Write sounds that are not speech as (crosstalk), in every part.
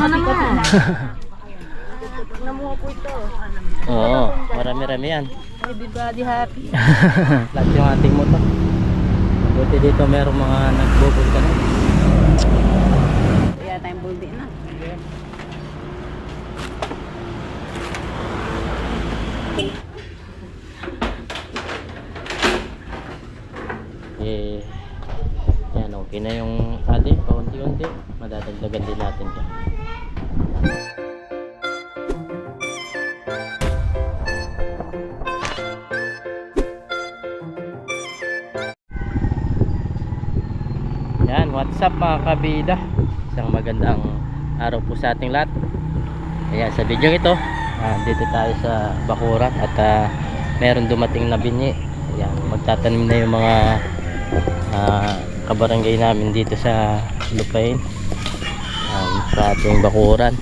nga naman. Namuha po ito. Oo, marami-rami yan. Everybody happy. (laughs) Lahat yung ating motor. Buti dito merong mga nagbubol ka na. Kaya tayong buldi na. Eh, yan okay na yung atin, paunti-unti. Madadagdagan din natin dyan. What's up mga kabida? Isang magandang araw po sa ating lahat. Ayan, sa video ito, ah, dito tayo sa Bakuran at ah, meron dumating na binhi. Ayan, magtatanim na yung mga ah, kabarangay namin dito sa Lupain. Um, sa ating Bakuran.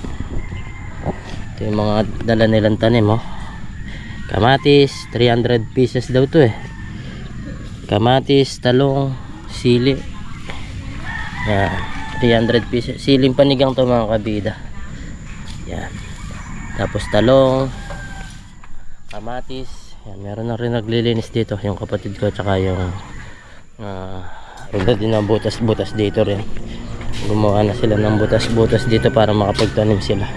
Ito yung mga dala nilang tanim, oh. Kamatis, 300 pieces daw to eh. Kamatis, talong, sili, yan. 300 pieces. Siling panigang to mga kabida. Yan. Tapos talong. Kamatis. Yan. Meron na rin naglilinis dito. Yung kapatid ko. Tsaka yung uh, din ng butas-butas dito rin. Gumawa na sila ng butas-butas dito para makapagtanim sila.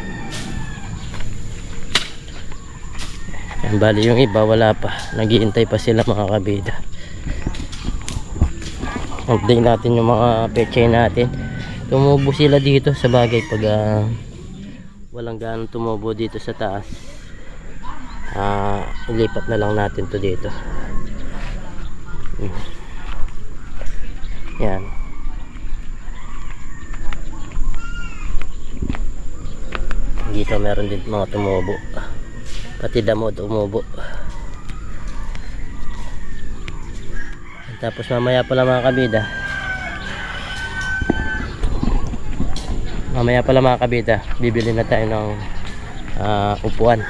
Yan. Bali yung iba wala pa. Nagiintay pa sila mga kabida update natin yung mga pechay natin. Tumubo sila dito sa bagay pag ah, walang ganong tumubo dito sa taas. Ah, ilipat na lang natin to dito. Hmm. yan. Dito meron din mga tumubo. Pati damo tumubo Tapos mamaya pala mga kabida. Mamaya pala mga kabida, bibili na tayo ng ah, upuan.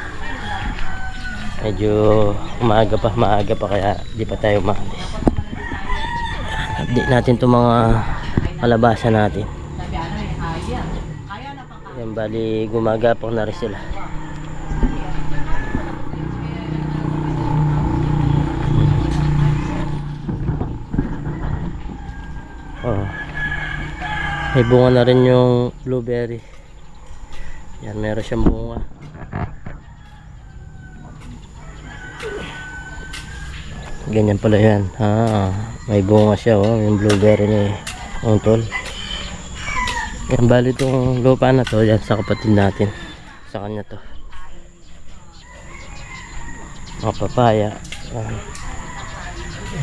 Medyo umaga pa, maaga pa kaya di pa tayo maalis. Update natin itong mga kalabasan natin. Yan bali gumagapang na rin sila. Oh. May bunga na rin yung blueberry. Yan, meron siyang bunga. Ganyan pala yan. Ah, may bunga siya oh, yung blueberry ni Untol. Yan, bali itong lupa na to, yan sa kapatid natin. Sa kanya to. Mga papaya. Ah.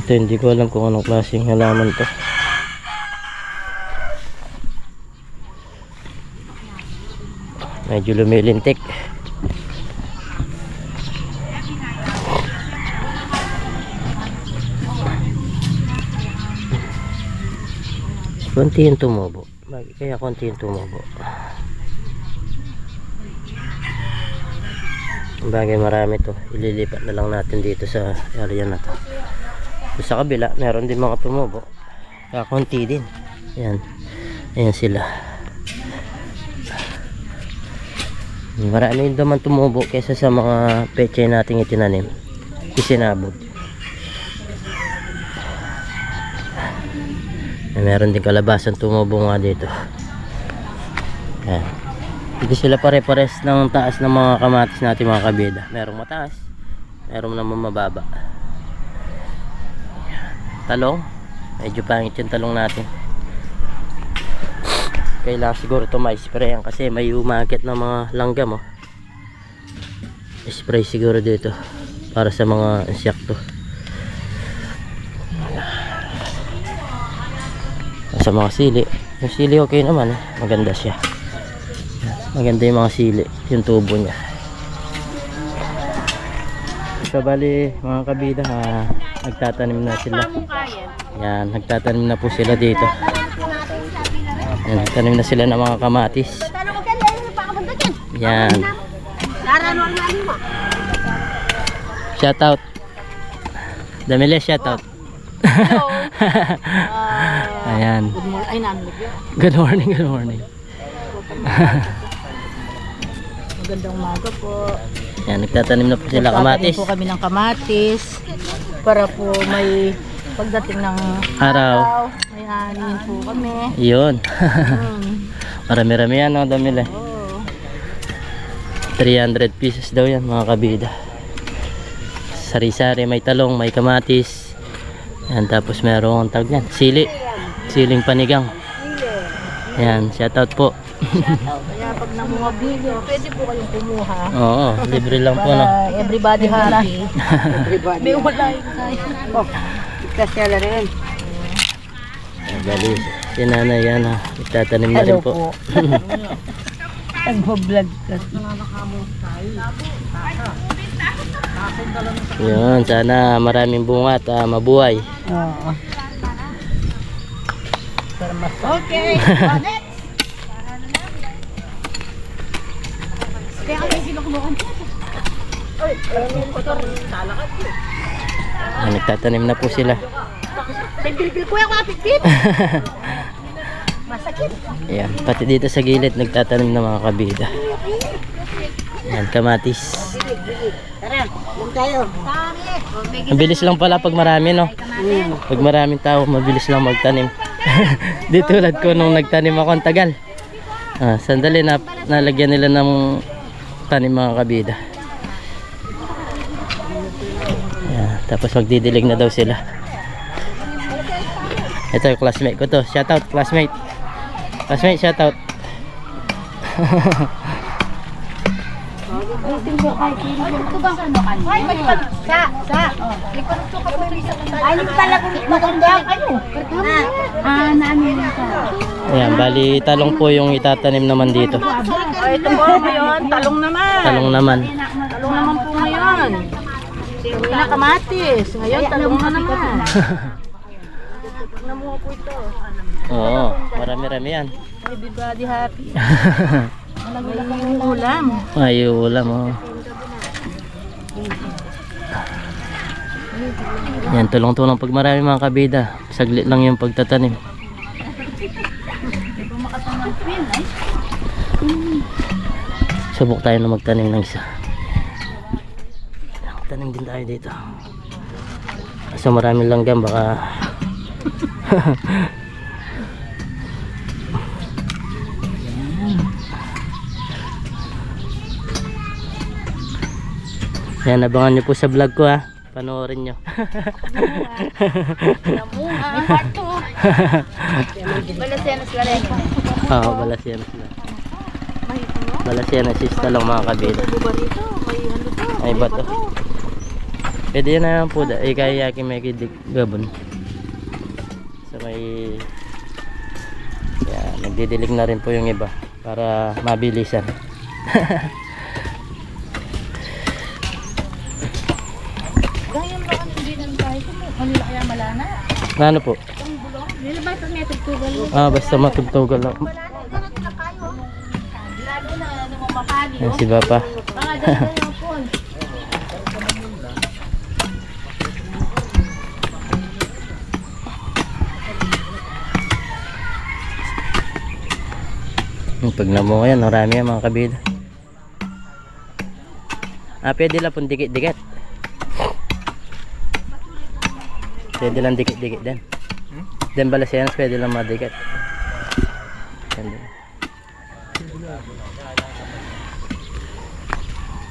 Ito hindi ko alam kung anong klaseng halaman to. Medyo lumilintik. Konti yung tumubo. Kaya konti yung tumubo. Bagay marami to. Ililipat na lang natin dito sa area na to. Sa kabila meron din mga tumubo. Kaya konti din. Yan ayan sila Marami naman tumubo kaysa sa mga peche nating itinanim. Isinabog. Eh, meron din kalabasan tumubo nga dito. Ayan. Hindi sila pare-pares ng taas ng mga kamatis natin mga kabida. Merong mataas. Merong naman mababa. Talong. Medyo pangit yung talong natin kailangan siguro ito ma-sprayan kasi may umakit ng mga langgam oh. spray siguro dito para sa mga insekto. Sa mga sili. Yung sili okay naman eh. maganda siya. Maganda yung mga sili yung tubo niya. So bali mga kabida ha, nagtatanim na sila. Yan nagtatanim na po sila dito yan, tanim na sila ng mga kamatis. Yan. Shout out. Damile shout out. (laughs) Ayan. Good morning. Good morning, (laughs) magandang umaga po. Yan, nagtatanim na po sila Nagtatanim kamatis. po kami ng kamatis para po may pagdating ng Araw. may anin po kami. Yun. Hmm. (laughs) Marami-rami yan, no, damil eh. Oo. 300 pieces daw yan, mga kabida. Sari-sari, may talong, may kamatis. Yan, tapos merong tag yan, sili. Siling panigang. Yan, shoutout po. Kaya pag namunga video, pwede po kayong kumuha. Oo, libre lang po, no. Everybody happy. (laughs) May umalay tayo. Kasya rin. Yan, Bali, si nanay yan, ha. Itatanim na rin Hello po. po. (laughs) Nagbablog kasi. Yun, sana maraming bunga at ah, mabuhay. Oo. Para mas Okay. (laughs) Yan, nagtatanim na po sila. Pipil ko yung pipil. (laughs) Masakit. Ayan, pati dito sa gilid nagtatanim ng mga kabida. Yan, kamatis. Tara, yung tayo. Mabilis lang pala pag marami, no? Pag maraming tao, mabilis lang magtanim. (laughs) Di tulad ko nung nagtanim ako ang tagal. Ah, sandali na nalagyan nila ng tanim mga kabida. Ayan, tapos magdidilig na daw sila. Ito yung classmate ko to. Shoutout classmate. Classmate. Ah, namin ka. Ayan, bali talong po yung itatanim naman dito. Ay, ito po ngayon, talong naman. Talong naman. Talong naman po ngayon. Hindi na kamatis. Ngayon, talong na (laughs) naman. Namuha po ito. Oo, marami-rami yan. Everybody happy. (laughs) May ulam. Ay, ulam oh. Yan, tulong-tulong pag marami mga kabida. Saglit lang yung pagtatanim. Subok tayo na magtanim ng isa. Tanim din tayo dito. So marami lang dyan, baka... (laughs) Yan, abangan nyo po sa vlog ko ha. Panoorin nyo. May part 2. Balasenas ka rin. Oo. Balasyan na sista lang mga kabila. Ay, bato. Pwede yan na lang po. da- Eh, kaya yakin may kidig gabon. So may... Yan, nagdidilig na rin po yung iba. Para mabilisan. Gayam lang ang hindi ng tayo ko. Manila kaya malana. ano po? Nilabay pag may tagtugal mo. Ah, basta matugtugal lang. Lalo na namamapali. Yan si Papa. Mga dahil na yung phone. Yung pag namunga yan, marami yan mga kabida. Ah, pwede lang pong dikit-dikit. Pwede lang dikit-dikit din. Then balasenas, pwede lang madikit. Yan din.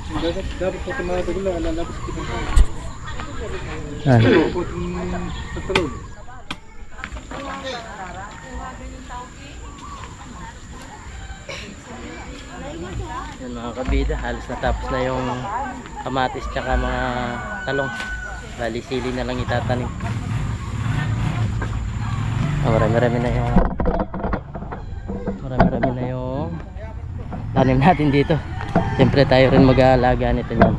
Dapat dapat pati mga tagula, lalabas kita pa. Ah, yan mga kabida, halos natapos na yung kamatis tsaka mga talong. Bali, sili na lang itatanim. Ah, marami-rami na yung marami-rami na yung tanim natin dito. Siyempre tayo rin mag-aalaga nito yan.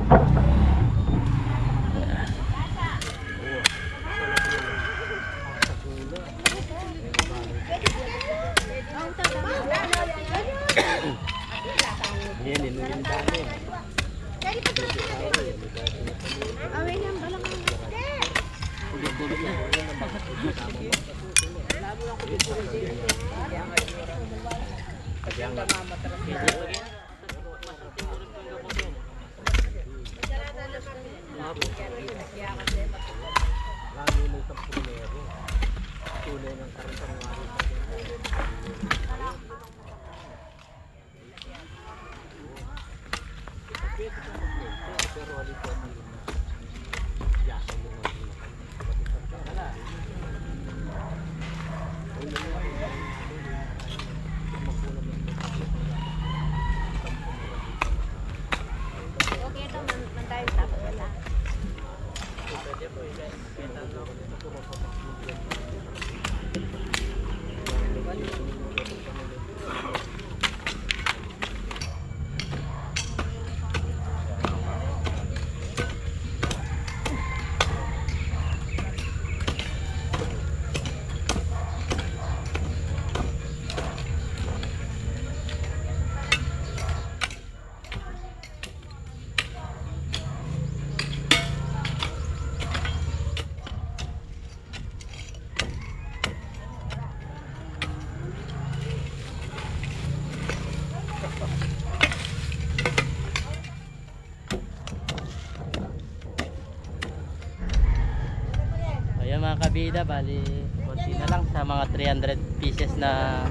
Kabida, bali konti na lang sa mga 300 pieces na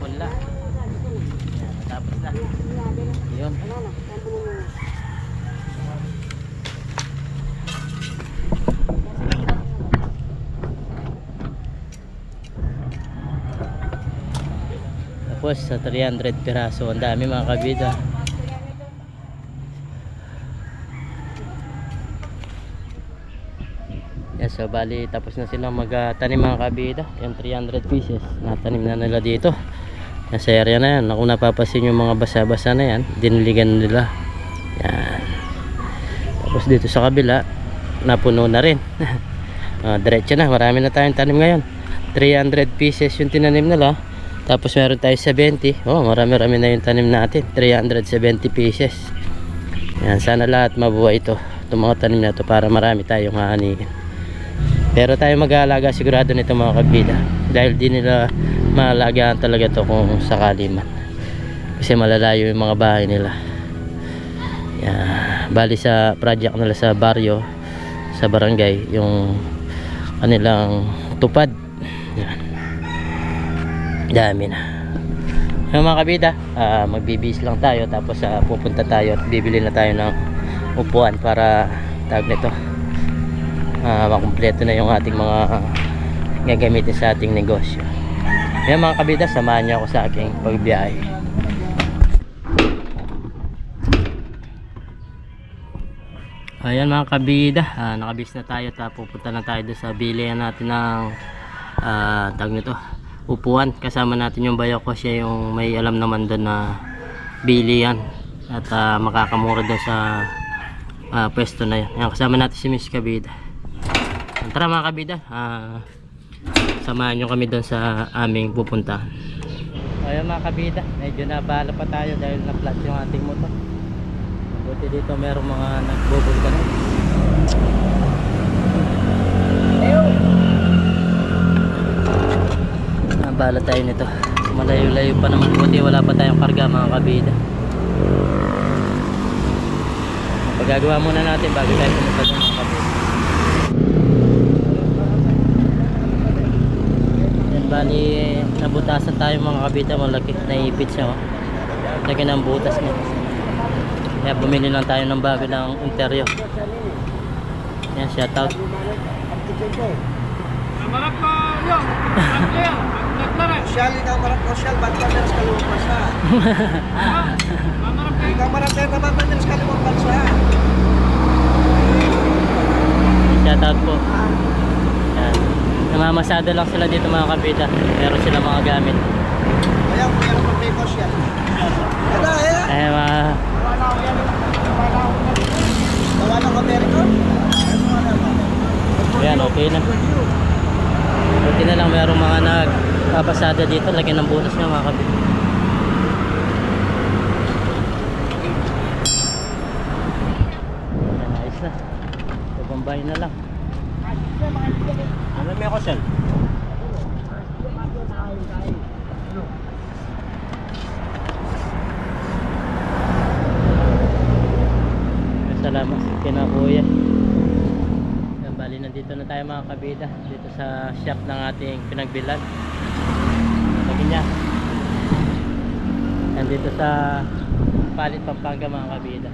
punla. Tapos na. Yun. Tapos sa 300 piraso, ang dami mga kabida. Yan, so bali tapos na silang magtanim mga kabida. Yung 300 pieces, natanim na nila dito. Nasa area na yan. Kung napapasin yung mga basa-basa na yan, diniligan nila. Yan. Tapos dito sa kabila, napuno na rin. uh, (laughs) diretso na, marami na tayong tanim ngayon. 300 pieces yung tinanim nila. Tapos meron tayo 70. Oh, marami-rami na yung tanim natin. 370 pieces. Yan, sana lahat mabuhay ito. Itong mga tanim na ito para marami tayong haanihin. Pero tayo mag-aalaga sigurado nito mga kabida. Dahil di nila maalagaan talaga to kung sakali man. Kasi malalayo yung mga bahay nila. Yan. Bali sa project nila sa baryo, sa barangay, yung kanilang tupad. Yan. Dami na. Yung mga kabida, ah, magbibis lang tayo tapos ah, pupunta tayo at bibili na tayo ng upuan para tag nito uh, makumpleto na yung ating mga gagamitin sa ating negosyo. Yan mga kabida, samahan niyo ako sa aking pagbiyahe. Ayan mga kabida, ah, nakabis na tayo at ah, pupunta na tayo sa bilihan natin ng ah, tag nito, upuan. Kasama natin yung bayo ko siya yung may alam naman doon na bilihan at ah, makakamura doon sa ah, pwesto na yan. Ayan, kasama natin si Miss Kabida. Tara mga kabida, ah, samahan nyo kami doon sa aming pupuntahan. Ayun mga kabida, medyo nabala pa tayo dahil na-flat yung ating motor. Buti dito merong mga nagbubulkan. Nabala tayo nito. Malayo-layo pa naman. Buti wala pa tayong karga mga kabida. Pagagawa muna natin bago tayo pumunta doon mga kabida. Yan bali nabutasan tayo mga kabita malaki naipit siya oh. Laki ng butas niya. Kaya bumili lang tayo ng bago ng interior. Yan shout out. Marap pa yun. Marap yan. Nagtaran. Sial, ikaw marap ko sial, ba't ka bansa? Mamarap kayo. Ikaw marap kayo naman ba meron sa kalawang bansa? Shout out po. Namamasada lang sila dito mga kabita. Meron sila mga gamit. Ayaw, meron pa pay ko siya. Ano, ayan? Eh mga Gawa ng Amerika? Ayan, okay na. Buti na lang mayroong mga nagpapasada dito. Lagyan ng bonus ng mga kabit. Ayan, ayos na. Pabambay na lang. Ano may ako, Sel? Salamat sa kinakuya. Yan, bali nandito na tayo mga kabida dito sa shop ng ating pinagbilan. Lagi niya. Nandito sa Palit Pampanga mga kabida.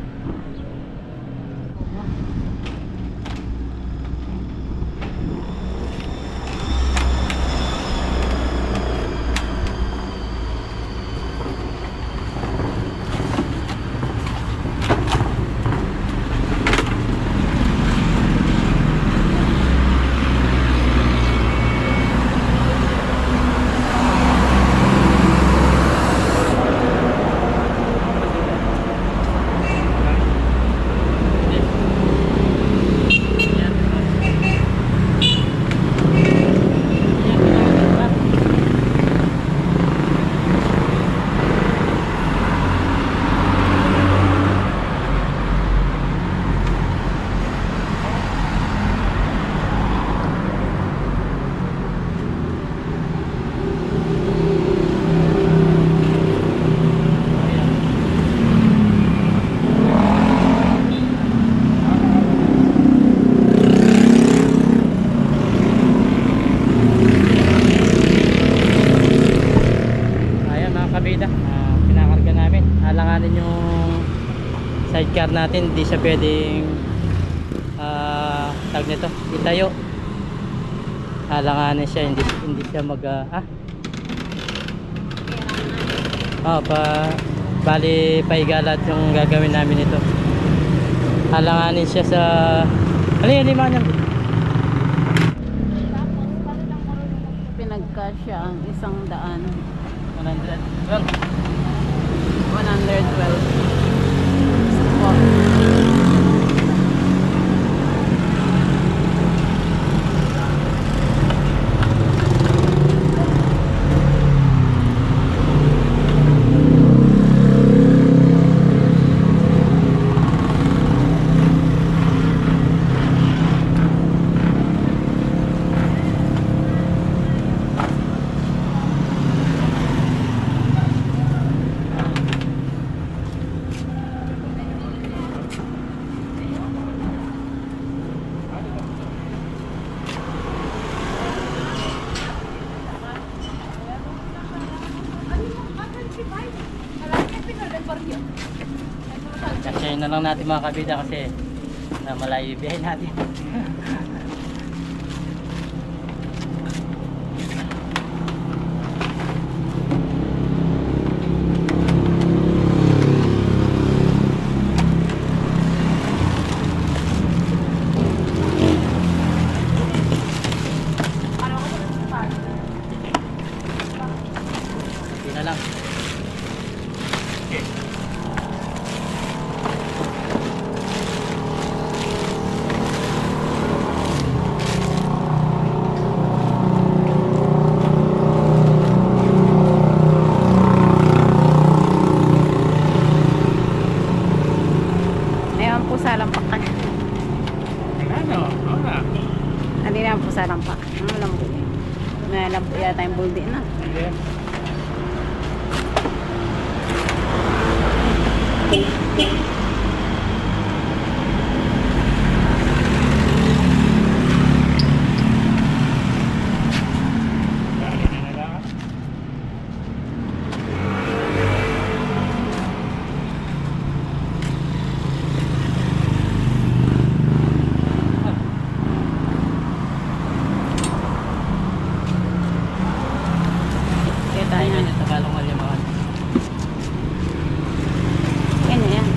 alanganin yung sidecar natin hindi siya pwedeng ah tag nito itayo. Alanganin siya hindi hindi siya mag ah, ah. Pa bali paigalat yung gagawin namin ito alanganin siya sa ano yun lima niya? Pinagkasya ang isang daan. 100 well 112. Kasi na lang natin mga kabida kasi na malayo biyahe natin. (laughs) Hindi na lang. Ayan po sa lampak ka. Ano? Ano? Hindi naman po sa lampak. Ano lang po yun? May alam buldi na. Hindi. Dali na na lang. Kita Tayo niya. na sa kalong malimawan. Yan na yan.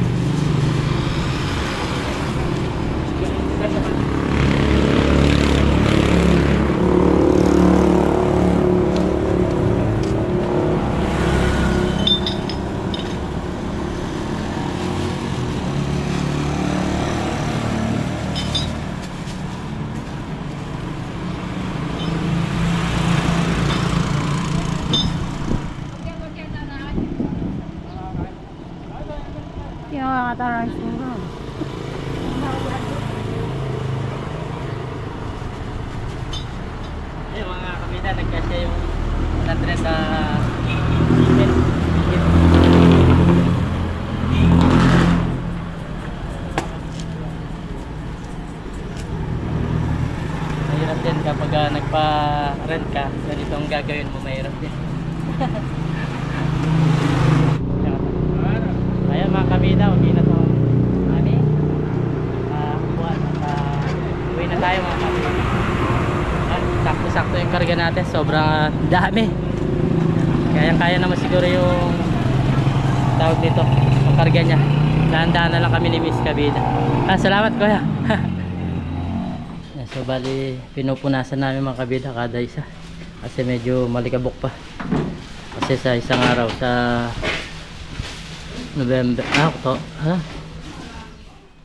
Yung mga katarang siguro. Ayun mga kabida, nagkasya yung 100 na ticket. Mahirap din kapag ah, nagpa-rent ka, ganito ang gagawin mo, mahirap din. Ayan mga kabida, uwi na to. Ani? Ah, buwan. Ah, uwi na tayo mga kabida. Ayan, Sakto-sakto yung karga natin, sobrang dami. Kaya-kaya naman siguro yung tawag dito, yung karga niya. Dahan-dahan na lang kami ni Miss Kabida. Ah, salamat kuya. (laughs) So bali, pinupunasan namin mga kabida kada isa. Kasi medyo malikabok pa. Kasi sa isang araw, sa November, ah, to, ha?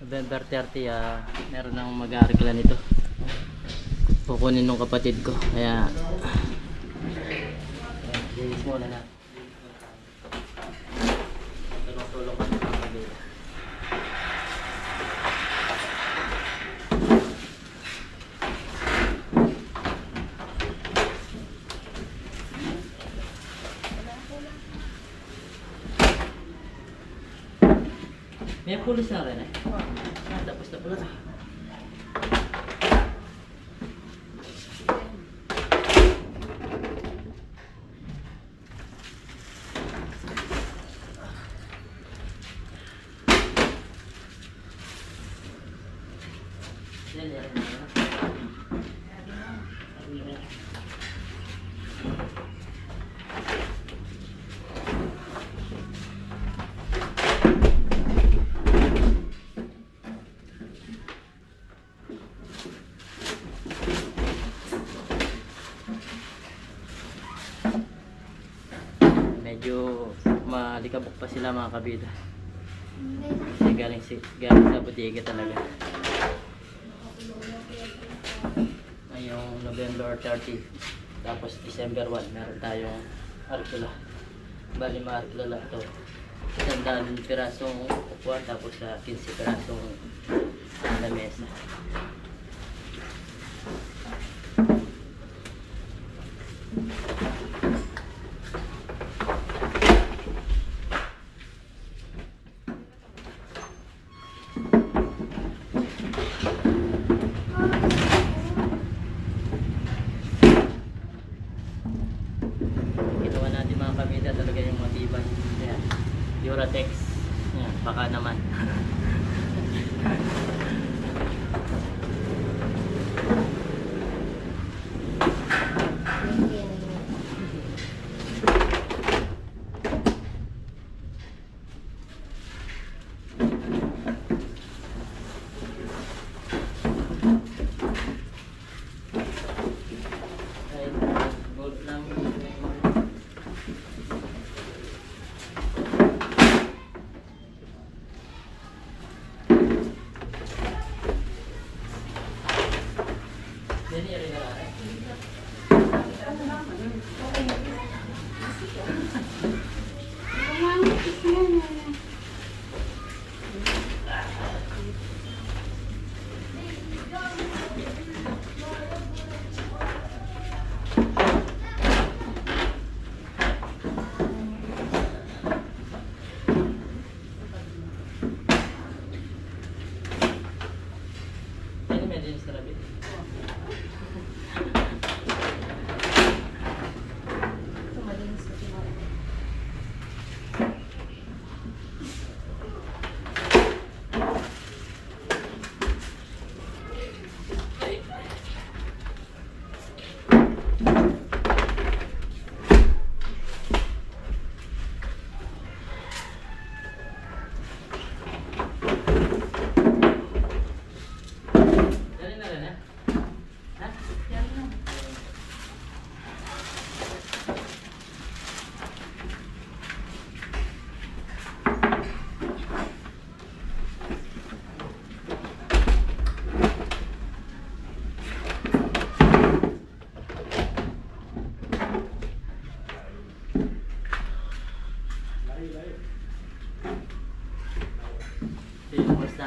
November 30, ah, meron nang mag-aarikla nito. Kukunin nung kapatid ko. Kaya, ng. May pulis na rin eh. Ah, tapos na pala. Medyo malikabok pa sila mga kabida. Kasi galing, si, galing sa bodega talaga. Ngayong November 30, tapos December 1, meron tayong arkula. Bali, maarkula lang ito. Isang pirasong upuan, tapos sa 15 pirasong lamesa.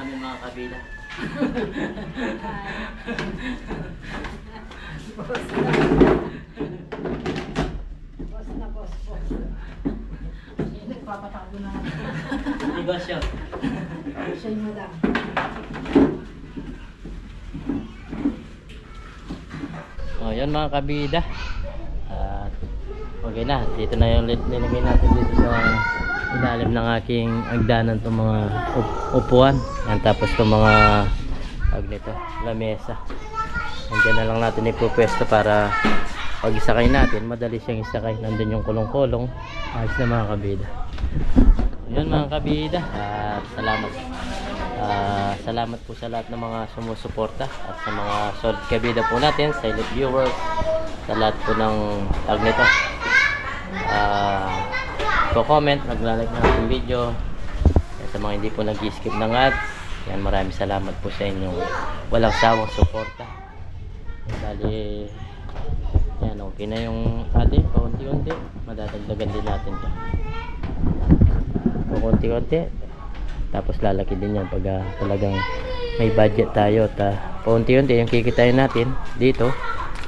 Yung boss namin mga kabila. Nagpapatago na. Negosyo. Siya yung madam. Oh, yan mga kabida. At okay na, dito na yung nilagay natin dito sa ilalim ng aking agdanan itong mga up- upuan. Yan, tapos itong mga pag nito, lamesa. Nandiyan na lang natin ipupwesto para pag isakay natin, madali siyang isakay. Nandun yung kulong-kulong. Ayos na mga kabida. Yun mga kabida. At salamat. Ah, salamat po sa lahat ng mga sumusuporta at sa mga solid kabida po natin, silent viewers, sa lahat po ng tag nito. Ah, comment, naglalike ng ating video. At sa mga hindi po nag-skip ng ads, yan maraming salamat po sa inyong walang sawang suporta. Dali, yan okay na yung atin, paunti-unti, madadagdagan din natin to. Paunti-unti, tapos lalaki din yan pag ah, talagang may budget tayo at uh, paunti-unti yung kikitain natin dito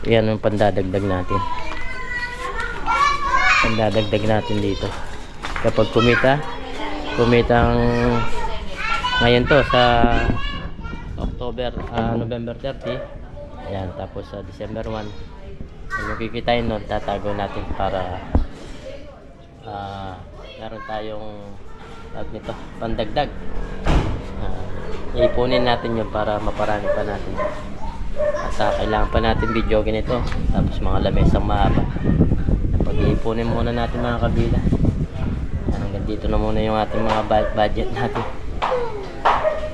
yan yung pandadagdag natin pandadagdag natin dito kapag kumita kumitang ngayon to sa October, ah, November 30 ayan tapos sa December 1 yung kikitain nun tatago natin para ah meron tayong tawag nito pandagdag Ah, ipunin natin yun para maparami pa natin. At ah, kailangan pa natin video ganito. Tapos mga lamesang mahaba. Pag-iipunin muna natin mga kabila. Dito na muna yung ating mga bu- budget natin.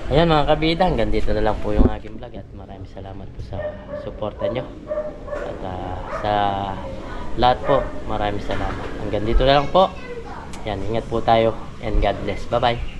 Ayan mga kabida, hanggang dito na lang po yung aking vlog at maraming salamat po sa suporta nyo. At ah, sa lahat po, maraming salamat. Hanggang dito na lang po. Yan, ingat po tayo and God bless. Bye-bye.